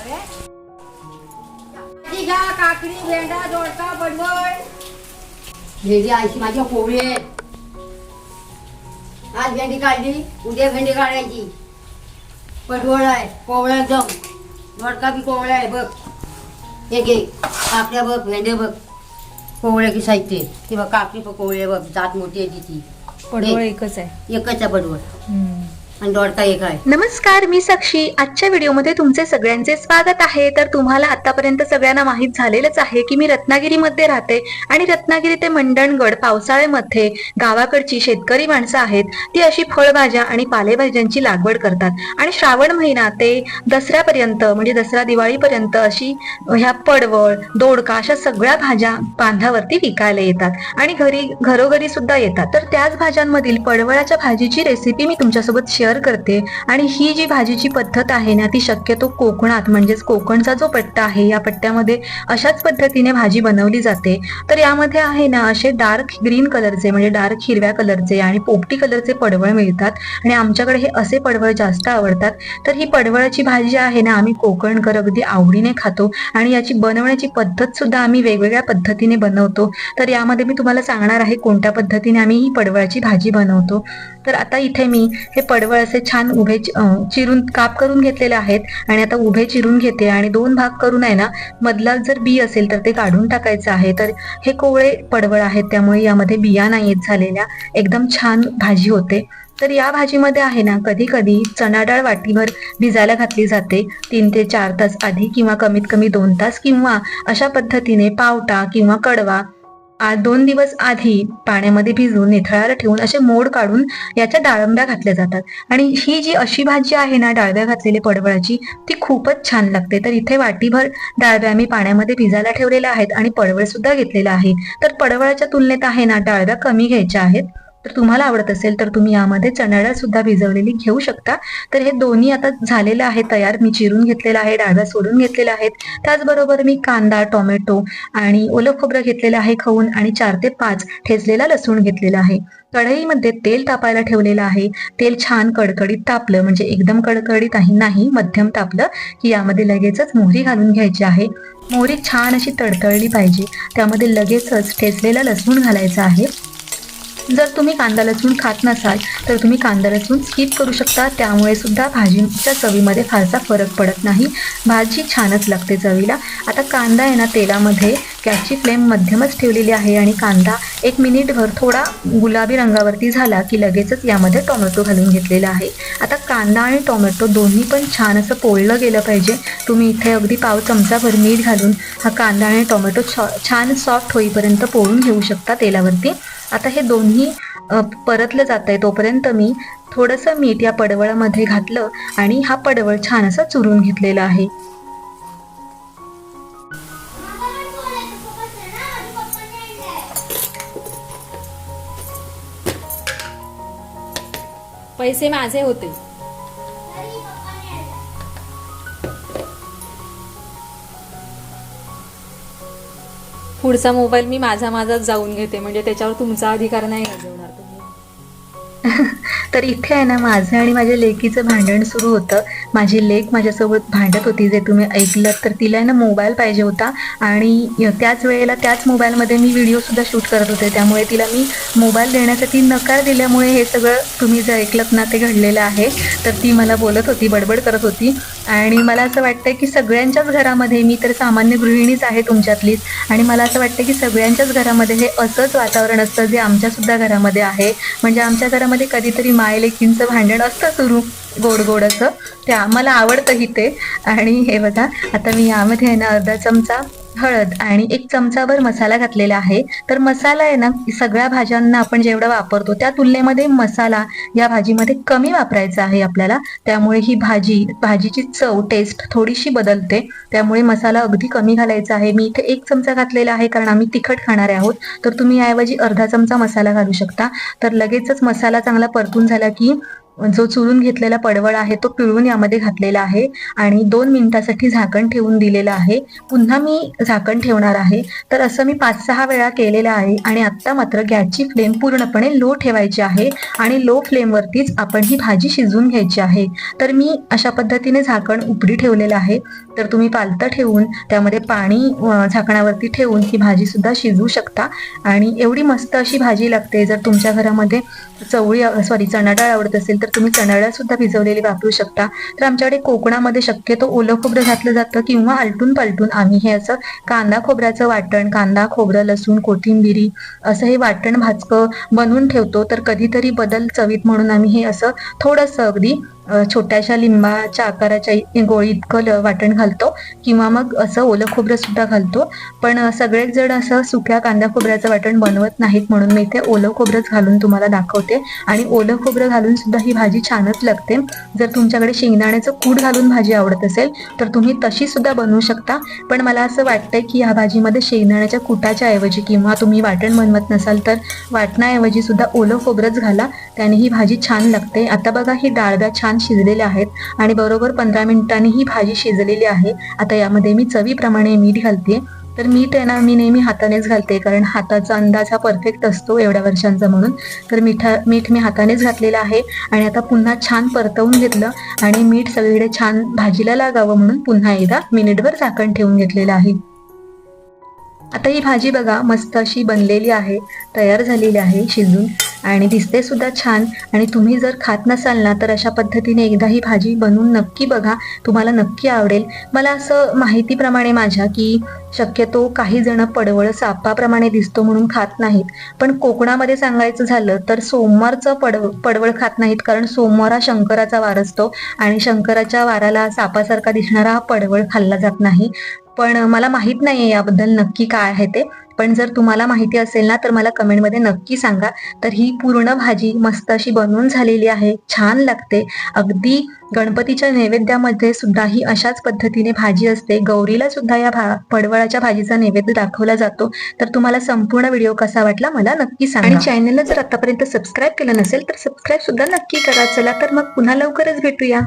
अरे घ्या काकडी भेंडा दोडका पडवळ भेंडी आयची माझ्या आहेत आज भेंडी काढली उद्या भेंडी काढायची. पडवळ आहे कोवळा एकदम. दोडका बी कोवळा आहे बघ. एक एक. काकड्या बघ भेंडे बघ. कोवळ्याची साहित्य ती बघ काकडी कोवळी बघ. जात मोठी आहे तिची. पडवळ. एकच आहे. एकच आहे पडवळ आणि दोडका एक आहे. नमस्कार मी साक्षी. आजच्या व्हिडिओमध्ये तुमचे सगळ्यांचे स्वागत आहे. तर तुम्हाला आतापर्यंत सगळ्यांना माहीत झालेलंच आहे की मी रत्नागिरीमध्ये राहते आणि रत्नागिरी ते मंडणगड पावसाळ्यामध्ये गावाकडची शेतकरी माणसं आहेत. ती अशी फळभाज्या आणि पालेभाज्यांची लागवड करतात. आणि श्रावण महिना ते दसऱ्यापर्यंत म्हणजे दसरा दिवाळीपर्यंत अशी ह्या पडवळ दोडका अशा सगळ्या भाज्या बांधावरती विकायला येतात आणि घरी घरोघरी सुद्धा येतात. तर त्याच भाज्यांमधील पडवळाच्या भाजीची रेसिपी मी तुमच्यासोबत शेअर करते. आणि ही जी भाजीची पद्धत आहे ना ती शक्यतो कोकणात म्हणजेच कोकणचा जो पट्टा आहे या पट्ट्यामध्ये अशाच पद्धतीने भाजी बनवली जाते. तर यामध्ये आहे ना असे डार्क ग्रीन कलरचे म्हणजे डार्क हिरव्या कलरचे आणि पोपटी कलरचे पडवळ मिळतात. आणि आमच्याकडे हे असे पडवळ जास्त आवडतात. तर ही पडवळाची भाजी आहे ना आम्ही कोकणकर अगदी आवडीने खातो. आणि याची बनवण्याची पद्धत सुद्धा आम्ही वेगवेगळ्या पद्धतीने बनवतो. तर यामध्ये मी तुम्हाला सांगणार आहे कोणत्या पद्धतीने आम्ही ही पडवळाची भाजी बनवतो. तर आता इथे मी हे पडवळ असे छान उभे चिरून काप करून घेतलेले आहेत आणि आता उभे चिरून घेते आणि दोन भाग करून आहे ना मधला जर बी असेल तर ते काढून टाकायचं आहे. तर हे कोवळे पडवळ आहेत त्यामुळे यामध्ये बिया नाही झालेल्या. एकदम छान भाजी होते. तर या भाजीमध्ये आहे ना कधी कधी चणा डाळ वाटीभर भिजायला घातली जाते. तीन ते चार तास आधी किंवा कमीत कमी दोन तास किंवा अशा पद्धतीने पावटा किंवा कडवा आज दोन दिवस आधी पाण्यामध्ये भिजवून निथळायला ठेवून असे मोड काढून याच्या डाळंब्या घातल्या जातात. आणि ही जी अशी भाजी आहे ना डाळव्या घातलेली पडवळाची ती खूपच छान लागते. तर इथे वाटीभर डाळव्या मी पाण्यामध्ये भिजायला ठेवलेल्या आहेत आणि पडवळ सुद्धा घेतलेला आहे. तर पडवळाच्या तुलनेत आहे ना डाळव्या कमी घ्यायच्या आहेत. तर तुम्हाला आवडत असेल तर तुम्ही यामध्ये चणा सुद्धा भिजवलेली घेऊ शकता. तर हे दोन्ही आता झालेलं आहे तयार. मी चिरून घेतलेलं आहे डाळव्या सोडून घेतलेल्या आहेत. त्याचबरोबर मी कांदा टोमॅटो आणि ओलं खोबरं घेतलेलं आहे खाऊन आणि चार ते पाच ठेचलेला लसूण घेतलेला आहे. कढईमध्ये तेल तापायला ठेवलेलं आहे. तेल छान कडकडीत तापलं म्हणजे एकदम कडकडीत आहे नाही मध्यम तापलं की यामध्ये लगेचच मोहरी घालून घ्यायची आहे. मोहरी छान अशी तडतडली पाहिजे. त्यामध्ये लगेचच ठेचलेला लसूण घालायचा आहे. जर तुम्ही कांदा लसूण खात नसाल तर तुम्ही कांदा लसूण स्किप करू शकता. त्यामुळे सुद्धा भाजीच्या चवीमध्ये फारसा फरक पडत नाही. भाजी छानच लागते चवीला. आता कांदा आहे ना तेलामध्ये गॅसची फ्लेम मध्यमच ठेवलेली आहे आणि कांदा एक मिनिटभर थोडा गुलाबी रंगावरती झाला की लगेचच यामध्ये टोमॅटो घालून घेतलेला आहे. आता कांदा आणि टोमॅटो दोन्ही पण छान असं पोळलं गेलं पाहिजे. तुम्ही इथे अगदी पाव चमचाभर मीठ घालून हा कांदा आणि टोमॅटो छान सॉफ्ट होईपर्यंत पोळून घेऊ शकता तेलावरती. आता हे दोन्ही परतलं जात आहे तोपर्यंत मी थोडंसं मीठ या पडवळामध्ये घातलं आणि हा पडवळ छान असा चुरून घेतलेला आहे. पैसे माझे होते. पुढचा मोबाईल मी माझा माझाच जाऊन घेते. म्हणजे त्याच्यावर तुमचा अधिकार नाही गाजवणार तुम्ही. तर इथे आहे ना माझं आणि माझ्या लेकीचं भांडण सुरू होतं. माझी लेक माझ्यासोबत भांडत होती जे तुम्ही ऐकलं तर तिला आहे ना मोबाईल पाहिजे होता. आणि त्याच वेळेला त्याच मोबाईलमध्ये मी व्हिडिओसुद्धा शूट करत होते. त्यामुळे तिला मी मोबाईल देण्यासाठी नकार दिल्यामुळे हे सगळं तुम्ही जे ऐकलं ना ते घडलेलं आहे. तर ती मला बोलत होती बडबड करत होती. आणि मला असं वाटतं की सगळ्यांच्याच घरामध्ये मी तर सामान्य गृहिणीच आहे तुमच्यातलीच आणि मला असं वाटतं की सगळ्यांच्याच घरामध्ये हे असंच वातावरण असतं जे आमच्यासुद्धा घरामध्ये आहे. म्हणजे आमच्या घरामध्ये कधीतरी माय लेकींचं भांडण असतं सुरू. गोड गोड असं. ते आम्हाला आवडतंही ते आणि हे बघा आता मी यामध्ये आहे ना अर्धा चमचा हळद आणि एक चमचाभर मसाला घातलेला आहे. तर मसाला आहे ना सगळ्या भाज्यांना आपण जेवढा वापरतो त्या तुलनेमध्ये मसाला या भाजीमध्ये कमी वापरायचा आहे आपल्याला. त्यामुळे ही भाजी भाजीची चव टेस्ट थोडीशी बदलते. त्यामुळे मसाला अगदी कमी घालायचा आहे. मी इथे एक चमचा घातलेला आहे कारण आम्ही तिखट खाणारे आहोत. तर तुम्ही याऐवजी अर्धा चमचा मसाला घालू शकता. तर लगेचच मसाला चांगला परतून झाला की जो चुरून घेतलेला पडवळ आहे तो पिळून यामध्ये घातलेला आहे आणि दोन मिनिटासाठी झाकण ठेवून दिलेलं आहे. पुन्हा मी झाकण ठेवणार आहे. तर असं मी पाच सहा वेळा केलेलं आहे आणि आत्ता मात्र गॅसची फ्लेम पूर्णपणे लो ठेवायची आहे आणि लो फ्लेमवरतीच आपण ही भाजी शिजवून घ्यायची आहे. तर मी अशा पद्धतीने झाकण उपडी ठेवलेलं आहे. तर तुम्ही पालतं ठेवून त्यामध्ये पाणी झाकणावरती ठेवून ही भाजी सुद्धा शिजवू शकता. आणि एवढी मस्त अशी भाजी लागते जर तुमच्या घरामध्ये चवळी सॉरी चणा डाळ आवडत असेल तर तुम्ही चणा सुद्धा भिजवलेली वापरू शकता. तर आमच्याकडे कोकणामध्ये शक्यतो ओलं खोबरं घातलं जातं किंवा आलटून पालटून आम्ही हे असं कांदा खोबऱ्याचं वाटण कांदा खोबरं लसूण कोथिंबिरी असं हे वाटण भाजकं बनवून ठेवतो. तर कधीतरी बदल चवीत म्हणून आम्ही हे असं थोडंसं अगदी छोट्याशा लिंबाच्या आकाराच्या गोळी इतकं ल- वाटण घालतो किंवा मग असं ओलं खोबरं सुद्धा घालतो. पण सगळेच जण असं सुक्या कांदा खोबऱ्याचं वाटण बनवत नाहीत म्हणून मी इथे ओलं खोबरंच घालून तुम्हाला दाखवते. आणि ओलं खोबरं घालून सुद्धा ही भाजी छानच लागते. जर तुमच्याकडे शेंगदाण्याचं कूड घालून भाजी आवडत असेल तर तुम्ही तशी सुद्धा बनवू शकता. पण मला असं वाटतंय की ह्या भाजीमध्ये शेंगदाण्याच्या कुटाच्या ऐवजी किंवा तुम्ही वाटण बनवत नसाल तर वाटणाऐवजी सुद्धा ओलं खोबरंच घाला. त्याने ही भाजी छान लागते. आता बघा ही डाळब्या छान शिजलेल्या आहेत आणि बरोबर पंधरा मिनिटांनी ही भाजी शिजलेली आहे. आता यामध्ये मी चवीप्रमाणे मीठ घालते. तर मीठ आहे ना मी नेहमी हातानेच घालते कारण हाताचा अंदाज हा परफेक्ट असतो एवढ्या वर्षांचा म्हणून. तर मिठा मीठ मी हातानेच घातलेलं आहे आणि आता पुन्हा छान परतवून घेतलं आणि मीठ सगळीकडे छान भाजीला लागावं म्हणून पुन्हा एकदा मिनिटभर झाकण ठेवून घेतलेलं आहे. आता ही भाजी बघा मस्त अशी बनलेली आहे तयार झालेली आहे शिजून. आणि दिसते सुद्धा छान. आणि तुम्ही जर खात नसाल ना तर अशा पद्धतीने एकदा ही भाजी बनवून नक्की बघा. तुम्हाला नक्की आवडेल. मला असं माहितीप्रमाणे माझ्या की शक्यतो काही जण पडवळ सापाप्रमाणे दिसतो म्हणून खात नाहीत. पण कोकणामध्ये सांगायचं झालं तर सोमवारचं पडव पडवळ खात नाहीत. कारण सोमवार हा शंकराचा वार असतो. आणि शंकराच्या वाराला सापासारखा दिसणारा हा पडवळ खाल्ला जात नाही. पण मला माहीत नाहीये याबद्दल नक्की काय आहे ते. पण जर तुम्हाला माहिती असेल ना तर मला कमेंटमध्ये नक्की सांगा. तर ही पूर्ण भाजी मस्त अशी बनवून झालेली आहे. छान लागते. अगदी गणपतीच्या नैवेद्यामध्ये सुद्धा ही अशाच पद्धतीने भाजी असते. गौरीला सुद्धा या भा पडवळाच्या भाजीचा नैवेद्य दाखवला जातो. तर तुम्हाला संपूर्ण व्हिडिओ कसा वाटला मला नक्की सांगा. आणि चॅनलला जर आतापर्यंत सबस्क्राईब केलं नसेल तर सबस्क्राईब सुद्धा नक्की करा. चला तर मग पुन्हा लवकरच भेटूया.